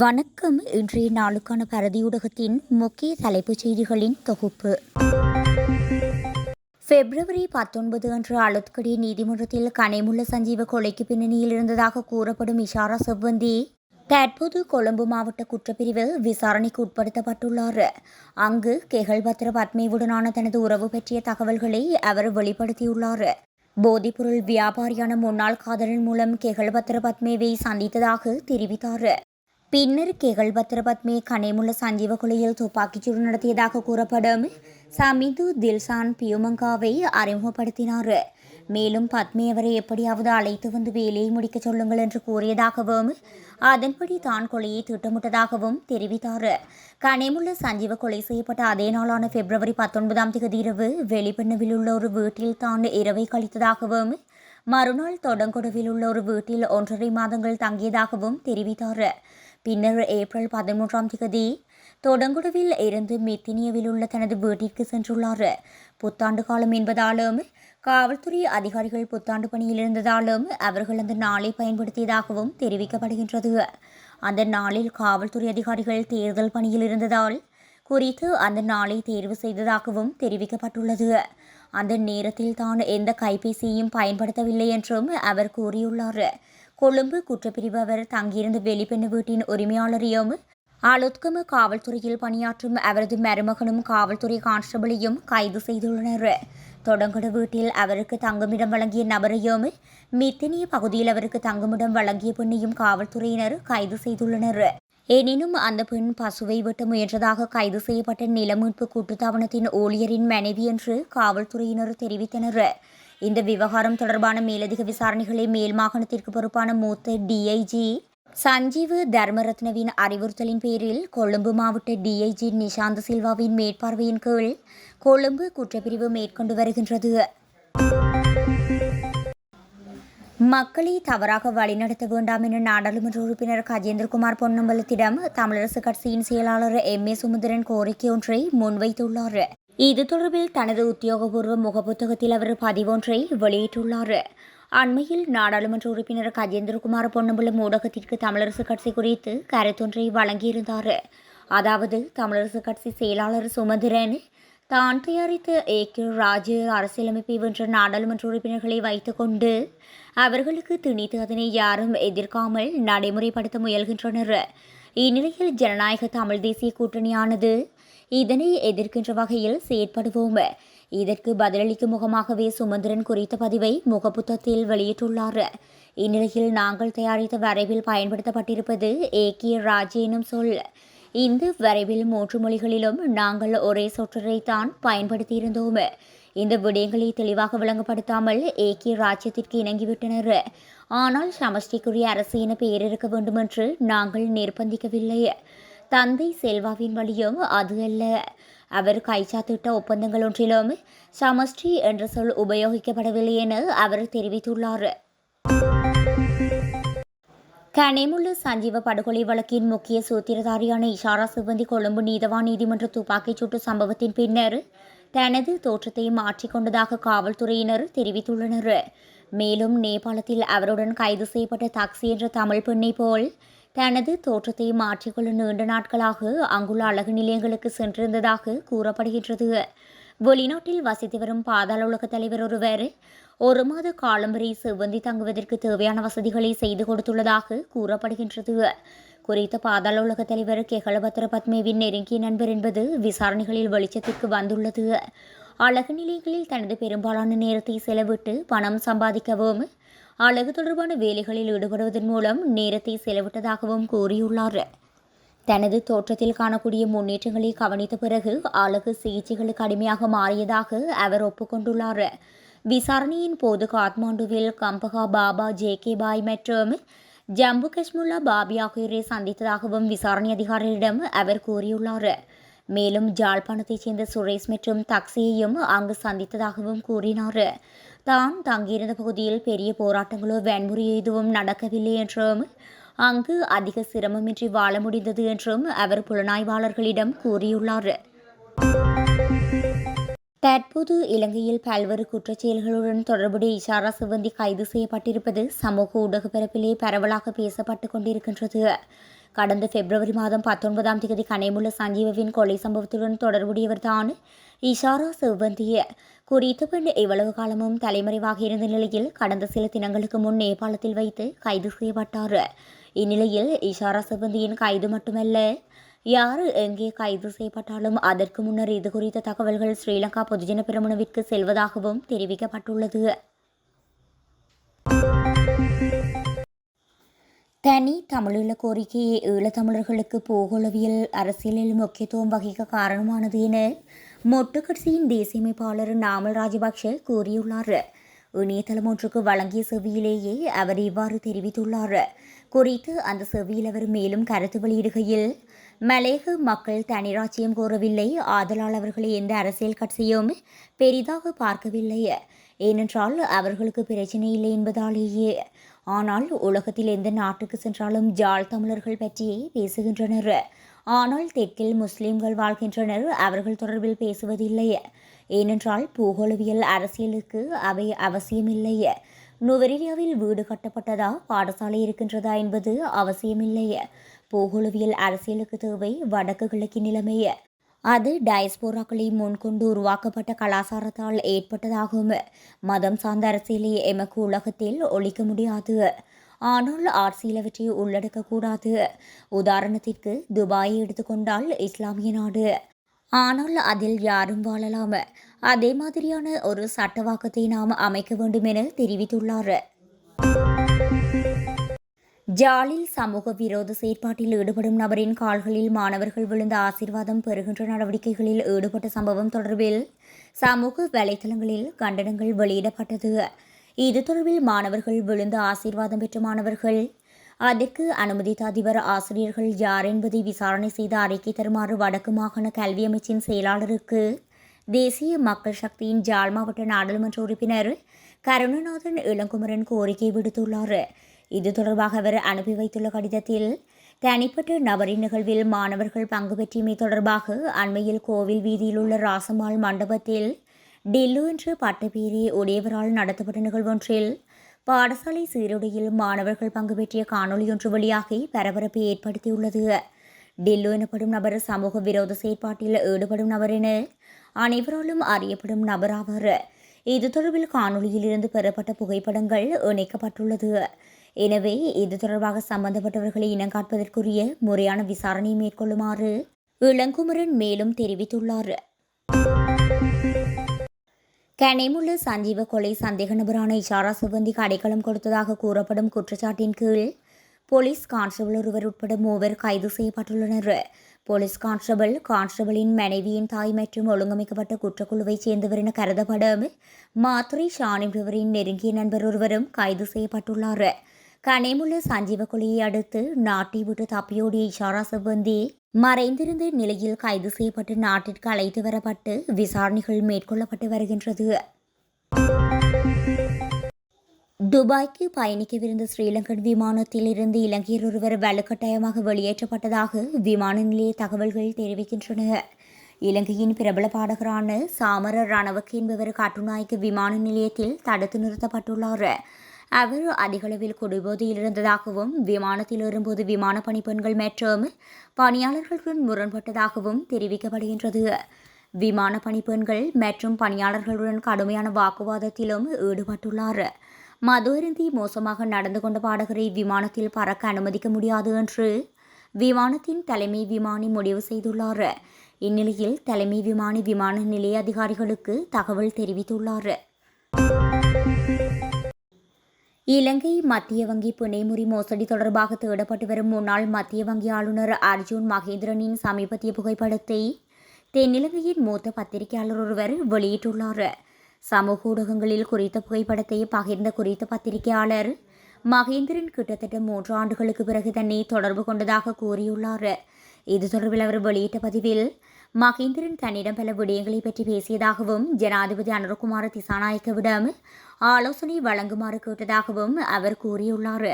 வணக்கம். இன்றைய நாளுக்கான பரதியூடகத்தின் முக்கிய தலைப்புச் செய்திகளின் தொகுப்பு. பிப்ரவரி பத்தொன்பது அன்று அலுத்கடி நீதிமன்றத்தில் கனைமுள்ள சஞ்சீவ கொலைக்கு பின்னணியில் இருந்ததாக கூறப்படும் இஷாரா செவ்வந்தி தற்போது கொழும்பு மாவட்ட குற்றப்பிரிவு விசாரணைக்கு உட்படுத்தப்பட்டுள்ளார். அங்கு கெகல்பத்ர பத்மேவுடனான தனது உறவு பற்றிய தகவல்களை அவர் வெளிப்படுத்தியுள்ளார். போதைப்பொருள் வியாபாரியான முன்னாள் காதலன் மூலம் கெகல்பத்ர பத்மேவை சந்தித்ததாக தெரிவித்தார். பின்னர் கெகல் பத்மே கனேமுள்ள சஞ்சீவ கொலையில் துப்பாக்கிச்சூடு நடத்தியதாக கூறப்படும் சமிது தில்சான் பியூமங்காவை அறிமுகப்படுத்தினார். மேலும் பத்மி அவரை எப்படியாவது அழைத்து வந்து வேலையை முடிக்க சொல்லுங்கள் என்று கூறியதாகவும் அதன்படி தான் கொலையை திட்டமிட்டதாகவும் தெரிவித்தார். கனேமுள்ள சஞ்சீவ கொலை செய்யப்பட்ட அதே நாளான பிப்ரவரி பத்தொன்பதாம் தேதி இரவு வெளிப்பண்ணவில் உள்ள ஒரு வீட்டில் தான் இரவை கழித்ததாகவும் மறுநாள் தொடங்கொடவில் உள்ள ஒரு வீட்டில் ஒன்றரை மாதங்கள் தங்கியதாகவும் தெரிவித்தார். பின்னர் ஏப்ரல் பதிமூன்றாம் தேதி தொடங்குடுவில் இருந்து மெத்தினியவில் உள்ள தனது வீட்டிற்கு சென்றுள்ளார். புத்தாண்டு காலம் என்பதாலும் காவல்துறை அதிகாரிகள் புத்தாண்டு பணியில் இருந்ததாலும் அவர்கள் அந்த நாளை பயன்படுத்தியதாகவும் தெரிவிக்கப்படுகின்றது. அந்த நாளில் காவல்துறை அதிகாரிகள் தேர்தல் பணியில் இருந்ததால் குறித்து அந்த நாளை தேர்வு செய்ததாகவும் தெரிவிக்கப்பட்டுள்ளது. அந்த நேரத்தில் தான் எந்த கைபேசியையும் பயன்படுத்தவில்லை என்றும் அவர் கூறியுள்ளார். கொழும்பு குற்றப்பிரிவு அவர் தங்கியிருந்த வெளிப்பெண்ணு வீட்டின் உரிமையாளரையும் அலுத்கம காவல்துறையில் பணியாற்றும் அவரது மருமகனும் காவல்துறை கான்ஸ்டபிளையும் கைது செய்துள்ளனர். தொடங்கட வீட்டில் அவருக்கு தங்குமிடம் வழங்கிய நபரையும் மித்தினிய பகுதியில் அவருக்கு தங்குமிடம் வழங்கிய பெண்ணையும் காவல்துறையினர் கைது செய்துள்ளனர். எனினும் அந்த பெண் பசுவை வெட்ட முயன்றதாக கைது செய்யப்பட்ட நிலமீட்பு கூட்டுத்தாபனத்தின் ஊழியரின் மனைவி என்று காவல்துறையினர் தெரிவித்தனர். இந்த விவகாரம் தொடர்பான மேலதிக விசாரணைகளை மேல் மாகாணத்திற்கு பொறுப்பான மூத்த டிஐஜி சஞ்சீவு தர்மரத்னவின் அறிவுறுத்தலின் பேரில் கொழும்பு மாவட்ட டிஐஜி நிஷாந்த சில்வாவின் மேற்பார்வையின் கீழ் கொழும்பு குற்றப்பிரிவு மேற்கொண்டு வருகின்றது. மக்களை தவறாக வழிநடத்த வேண்டாம் என நாடாளுமன்ற உறுப்பினர் கஜேந்திரகுமார் பொன்னம்பலத்திடம் தமிழரசு கட்சியின் செயலாளர் எம் ஏ சுமந்திரன் கோரிக்கை ஒன்றை முன்வைத்துள்ளார். இது தொடர்பில் தனது உத்தியோகபூர்வ முகப்புத்தகத்தில் அவர் பதிவொன்றை வெளியிட்டுள்ளார். அண்மையில் நாடாளுமன்ற உறுப்பினர் கஜேந்திரகுமார் பொன்னம்பலம் ஊடகத்திற்கு தமிழரசு கட்சி குறித்து கருத்தொன்றை வழங்கியிருந்தார். அதாவது தமிழரசு கட்சி செயலாளர் சுமந்திரன் தான் தயாரித்த ஏ. ராஜு அரசியலமைப்பை வென்ற நாடாளுமன்ற உறுப்பினர்களை வைத்துக்கொண்டு அவர்களுக்கு திணித்து அதனை யாரும் எதிர்க்காமல் நடைமுறைப்படுத்த முயல்கின்றனர். இந்நிலையில் ஜனநாயக தமிழ் தேசிய கூட்டணியானது இதனை எதிர்க்கின்ற வகையில் செயற்படுவோம். இதற்கு பதிலளிக்கும் முகமாகவே சுமந்திரன் குறித்த பதிவை முகப்புத்தத்தில் வெளியிட்டுள்ளார். இந்நிலையில் நாங்கள் தயாரித்த வரைவில் பயன்படுத்தப்பட்டிருப்பது ஏக்கிய ராஜ் எனும் சொல். இந்த வரைவில் மூன்று மொழிகளிலும் நாங்கள் ஒரே சொற்றரை தான் பயன்படுத்தியிருந்தோம். இந்த விடயங்களை தெளிவாக விளங்கப்படுத்தாமல் ஏக்கிய ராஜ்யத்திற்கு இணங்கிவிட்டனர். ஆனால் சமஷ்டிக்குரிய அரசு என பெயர் இருக்க வேண்டும் என்று நாங்கள் நிர்பந்திக்கவில்லை. தந்தை செல்வாவின் வழியும் அது அல்ல. அவர் கைச்சாத்திட்ட ஒப்பந்தங்கள் ஒன்றிலும் சமஷ்டி என்ற சொல் உபயோகிக்கப்படவில்லை என அவர் தெரிவித்துள்ளார். கனிமுள்ள சஞ்சீவ படுகொலை வழக்கின் முக்கிய சூத்திரதாரியான இஷாரா சிவந்தி கொழும்பு நீதவான் நீதிமன்ற துப்பாக்கிச் சூட்டு சம்பவத்தின் பின்னர் தனது தோற்றத்தை மாற்றிக்கொண்டதாக காவல்துறையினர் தெரிவித்துள்ளனர். மேலும் நேபாளத்தில் அவருடன் கைது செய்யப்பட்ட தாக்சி என்ற தமிழ் பெண்ணை போல் தனது தோற்றத்தை மாற்றிக்கொள்ள நீண்ட நாட்களாக அங்குள்ள அழகு நிலையங்களுக்கு சென்றிருந்ததாக கூறப்படுகின்றது. வெளிநாட்டில் வசித்து வரும் பாதாள உலக தலைவர் ஒருவர் ஒரு மாத காலம் வரை செவ்வந்தி தங்குவதற்கு தேவையான வசதிகளை செய்து கொடுத்துள்ளதாக கூறப்படுகின்றது. குறித்த பாதாள உலக தலைவர் கெகலபத்திர பத்மேவின் நெருங்கிய நண்பர் என்பது விசாரணைகளில் வெளிச்சத்திற்கு வந்துள்ளது. அழகு நிலையங்களில் தனது பெரும்பாலான நேரத்தை செலவிட்டு பணம் சம்பாதிக்கவும் அழகு தொடர்பான வேலைகளில் ஈடுபடுவதன் மூலம் நேரத்தை செலவிட்டதாகவும் கூறியுள்ளார். தனது தோற்றத்தில் காணக்கூடிய முன்னேற்றங்களை கவனித்த பிறகு அழகு சிகிச்சைகளுக்கு அடிமையாக மாறியதாக அவர் ஒப்புக்கொண்டுள்ளார். விசாரணையின் போது காத்மாண்டுவில் கம்பகா பாபா ஜே கே பாய் மற்றும் ஜம்மு காஷ்முல்லா பாபி ஆகியோரை சந்தித்ததாகவும் விசாரணை அதிகாரிகளிடம் அவர் கூறியுள்ளார். மேலும் ஜாழ்ப்பாணத்தைச் சேர்ந்த சுரேஷ் மற்றும் தக்சியையும் அங்கு சந்தித்ததாகவும் கூறினார். தான் தங்கியிருந்த பகுதியில் பெரிய போராட்டங்களோ வன்முறை எதுவும் நடக்கவில்லை என்றும் அங்கு அதிக சிரமமின்றி வாழ முடிந்தது என்றும் அவர் புலனாய்வாளர்களிடம் கூறியுள்ளார். தற்போது இலங்கையில் பல்வேறு குற்றச்செயல்களுடன் தொடர்புடைய இஷாரா சிவந்தி கைது செய்யப்பட்டிருப்பது சமூக ஊடக பரப்பிலே பரவலாக பேசப்பட்டு கொண்டிருக்கின்றது. கடந்த பிப்ரவரி மாதம் பத்தொன்பதாம் தேதி கனைமுள்ள சஞ்சீவவின் கொலை சம்பவத்துடன் தொடர்புடையவர்தான் இஷாரா செவ்வந்திய. குறித்த பெண் இவ்வளவு காலமும் தலைமறைவாக இருந்த நிலையில் கடந்த சில தினங்களுக்கு முன் நேபாளத்தில் வைத்து கைது செய்யப்பட்டார். இந்நிலையில் இஷாரா செவ்வந்தியின் கைது மட்டுமல்ல யார் எங்கே கைது செய்யப்பட்டாலும் அதற்கு முன்னர் இது குறித்த தகவல்கள் ஸ்ரீலங்கா பொதுஜன பெருமனவிற்கு செல்வதாகவும் தெரிவிக்கப்பட்டுள்ளது. தனி தமிழீழ கோரிக்கையை ஈழத்தமிழர்களுக்கு பூகோளவியல் அரசியலில் முக்கியத்துவம் வகிக்க காரணமானது என மொட்டு கட்சியின் தேசியமைப்பாளர் நாமல் ராஜபக்ஷ கூறியுள்ளார். இணையதளம் ஒன்றுக்கு வழங்கிய செவியிலேயே அவர் இவ்வாறு தெரிவித்துள்ளார். குறித்து அந்த செவியில் அவர் மேலும் கருத்து வெளியிடுகையில் மலேக மக்கள் தனிராட்சியம் கோரவில்லை. ஆதலால் அவர்களை எந்த அரசியல் கட்சியும் பெரிதாக பார்க்கவில்லை. ஏனென்றால் அவர்களுக்கு பிரச்சனை இல்லை என்பதாலேயே ஆனால் உலகத்தில் எந்த நாட்டுக்கு சென்றாலும் ஜாழ் தமிழர்கள் பற்றியே பேசுகின்றனர். ஆனால் தெற்கில் முஸ்லிம்கள் வாழ்கின்றனர் அவர்கள் தொடர்பில் பேசுவதில்லை. ஏனென்றால் பூகோளவியல் அரசியலுக்கு அவை அவசியமில்லை. நுவரெலியாவில் வீடு கட்டப்பட்டதா பாடசாலை இருக்கின்றதா என்பது அவசியமில்லை. பூகோளவியல் அரசியலுக்கு தேவை வடக்கு கிழக்கு நிலைமை. அது டயஸ்போராக்களை முன்கொண்டு உருவாக்கப்பட்ட கலாச்சாரத்தால் ஏற்பட்டதாகும். மதம் சார்ந்த அரசியலை எமக்கு உலகத்தில் ஒழிக்க முடியாது. ஆனால் ஆட்சியிலவற்றை உள்ளடக்கக்கூடாது. உதாரணத்திற்கு துபாயை எடுத்துக்கொண்டால் இஸ்லாமிய நாடு. ஆனால் அதில் யாரும் வாழலாம். அதே மாதிரியான ஒரு சட்டவாக்கத்தை நாம் அமைக்க வேண்டும் என தெரிவித்துள்ளார். ஜாலில் சமூக விரோத செயற்பாட்டில் ஈடுபடும் நபரின் கால்களில் மாணவர்கள் விழுந்த ஆசீர்வாதம் பெறுகின்ற நடவடிக்கைகளில் ஈடுபட்ட சம்பவம் தொடர்பில் சமூக வலைதளங்களில் கண்டனங்கள் வெளியிடப்பட்டது. இது தொடர்பில் மாணவர்கள் விழுந்த ஆசீர்வாதம் பெற்ற மாணவர்கள். அதற்கு அனுமதித்த அதிபர் ஆசிரியர்கள் யார் என்பதை விசாரணை செய்து அறிக்கை தருமாறு வடக்கு மாகாண கல்வி அமைச்சின் செயலாளருக்கு தேசிய மக்கள் சக்தியின் ஜாழ் மாவட்ட நாடாளுமன்ற உறுப்பினர் கருணநாதன் இளங்குமரன் கோரிக்கை விடுத்துள்ளார். இது தொடர்பாக அவர் அனுப்பி வைத்துள்ள கடிதத்தில் தனிப்பட்ட நபரின் நிகழ்வில் மாணவர்கள் பங்கு பெற்றியமை தொடர்பாக அண்மையில் கோவில் வீதியில் உள்ள ராசமால் மண்டபத்தில் டில்லு என்று பட்டப்பேரே உடையவரால் நடத்தப்பட்ட நிகழ்வொன்றில் பாடசாலை சீருடையில் மாணவர்கள் பங்கு பெற்றிய காணொலியொன்று வெளியாகி பரபரப்பை ஏற்படுத்தியுள்ளது. டில்லு எனப்படும் நபர் சமூக விரோத செயற்பாட்டில் ஈடுபடும் நபர் என அனைவராலும் அறியப்படும் நபர் ஆவார் இது தொடர்பில் காணொலியில் இருந்து பெறப்பட்ட புகைப்படங்கள் இணைக்கப்பட்டுள்ளது. எனவே இது தொடர்பாக சம்பந்தப்பட்டவர்களை இனங்காட்பதற்குரிய முறையான விசாரணை மேற்கொள்ளுமாறு இளங்குமரன் மேலும் தெரிவித்துள்ளார். கனிமுள்ள சஞ்சீவ கொலை சந்தேக நபரான இஷாரா சிவந்திக்கு அடைக்கலம் கொடுத்ததாக கூறப்படும் குற்றச்சாட்டின் கீழ் போலீஸ் கான்ஸ்டபிள் ஒருவர் உட்பட மூவர் கைது செய்யப்பட்டுள்ளனர். போலீஸ் கான்ஸ்டபிள் கான்ஸ்டபிளின் மனைவியின் தாய் மற்றும் ஒழுங்கமைக்கப்பட்ட குற்றக்குழுவைச் சேர்ந்தவர் என கருதப்படும் மாத்ரி ஷான் என்பவரின் நெருங்கிய நண்பர் ஒருவரும் கைது செய்யப்பட்டுள்ளார். கனேமுள்ள சஞ்சீவகுலியை அடுத்து நாட்டை விட்டு தப்பியோடிய இஷாரா சிவந்தி மறைந்திருந்த நிலையில் கைது செய்யப்பட்டு நாட்டிற்கு அழைத்து வரப்பட்டு விசாரணைகள் மேற்கொள்ளப்பட்டு வருகின்றது. துபாய்க்கு பயணிக்கவிருந்த ஸ்ரீலங்கன் விமானத்தில் இருந்து இலங்கையர் ஒருவர் வலுக்கட்டாயமாக வெளியேற்றப்பட்டதாக விமான நிலைய தகவல்கள் தெரிவிக்கின்றன. இலங்கையின் பிரபல பாடகரான சாமர ரணவக் என்பவர் கட்டுநாயக்க விமான நிலையத்தில் தடுத்து நிறுத்தப்பட்டுள்ளார். அவர் அதிகளவில் குடிபோதையில் இருந்ததாகவும் விமானத்தில் ஏறும்போது விமான பணிப்பெண்கள் மற்றும் பணியாளர்களுடன் முரண்பட்டதாகவும் தெரிவிக்கப்படுகின்றது. விமான பணிப்பெண்கள் மற்றும் பணியாளர்களுடன் கடுமையான வாக்குவாதத்திலும் ஈடுபட்டுள்ளார். மது அருந்தி மோசமாக நடந்து கொண்ட பாடகரை விமானத்தில் பறக்க அனுமதிக்க முடியாது என்று விமானத்தின் தலைமை விமானி முடிவு செய்துள்ளார். இந்நிலையில் தலைமை விமானி விமான நிலைய அதிகாரிகளுக்கு தகவல் தெரிவித்துள்ளார். இலங்கை மத்திய வங்கி புனைமுறி மோசடி தொடர்பாக தேடப்பட்டு வரும் முன்னாள் மத்திய வங்கி ஆளுநர் அர்ஜுன் மகேந்திரனின் சமீபத்திய புகைப்படத்தை தென்னிலங்கையின் மூத்த பத்திரிகையாளர் ஒருவர் வெளியிட்டுள்ளார். சமூக ஊடகங்களில் குறித்த புகைப்படத்தை பகிர்ந்த குறித்த பத்திரிகையாளர் மகேந்திரன் கிட்டத்தட்ட மூன்று ஆண்டுகளுக்கு பிறகு தன்னை தொடர்பு கொண்டதாக கூறியுள்ளார். இது தொடர்பில் அவர் வெளியிட்ட பதிவில் மகேந்திரன் தன்னிடம் பல விடயங்களை பற்றி பேசியதாகவும் ஜனாதிபதி அனுரகுமார திசாநாயக்கவிடம் ஆலோசனை வழங்குமாறு கேட்டதாகவும் அவர் கூறியுள்ளார்.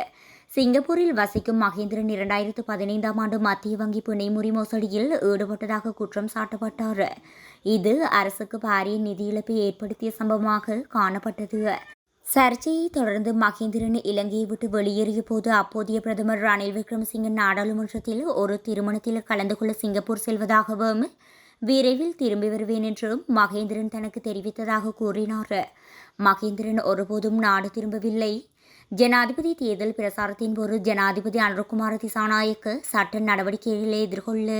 சிங்கப்பூரில் வசிக்கும் மகேந்திரன் இரண்டாயிரத்து பதினைந்தாம் ஆண்டு மத்திய வங்கி பிணைமுறி மோசடியில் ஈடுபட்டதாக குற்றம் சாட்டப்பட்டார். இது அரசுக்கு பாரிய நிதி இழப்பை ஏற்படுத்திய சம்பவமாக காணப்பட்டது. சர்ச்சையை தொடர்ந்து மகேந்திரன் இலங்கையை விட்டு வெளியேறிய போது அப்போதைய பிரதமர் ரணில் விக்ரமசிங்க நாடாளுமன்றத்தில் ஒரு திருமணத்தில் கலந்து கொள்ள சிங்கப்பூர் செல்வதாகவும் விரைவில் திரும்பி வருவேன் என்றும் மகேந்திரன் தனக்கு தெரிவித்ததாக கூறினார். மகேந்திரன் ஒருபோதும் நாடு திரும்பவில்லை. ஜனாதிபதி தேர்தல் பிரசாரத்தின் போது ஜனாதிபதி அனுரகுமார திசாநாயக்க சட்ட நடவடிக்கைகளை எதிர்கொள்ள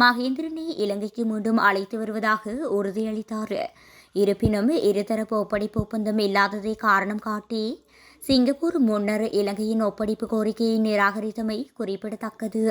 மகேந்திரனை இலங்கைக்கு மீண்டும் அழைத்து வருவதாக உறுதியளித்தார். இருப்பினும் இருதரப்பு ஒப்படைப்பு ஒப்பந்தம் இல்லாததை காரணம் காட்டி சிங்கப்பூர் முன்னர் இலங்கையின் ஒப்படைப்பு கோரிக்கையை நிராகரித்தமை குறிப்பிடத்தக்கது.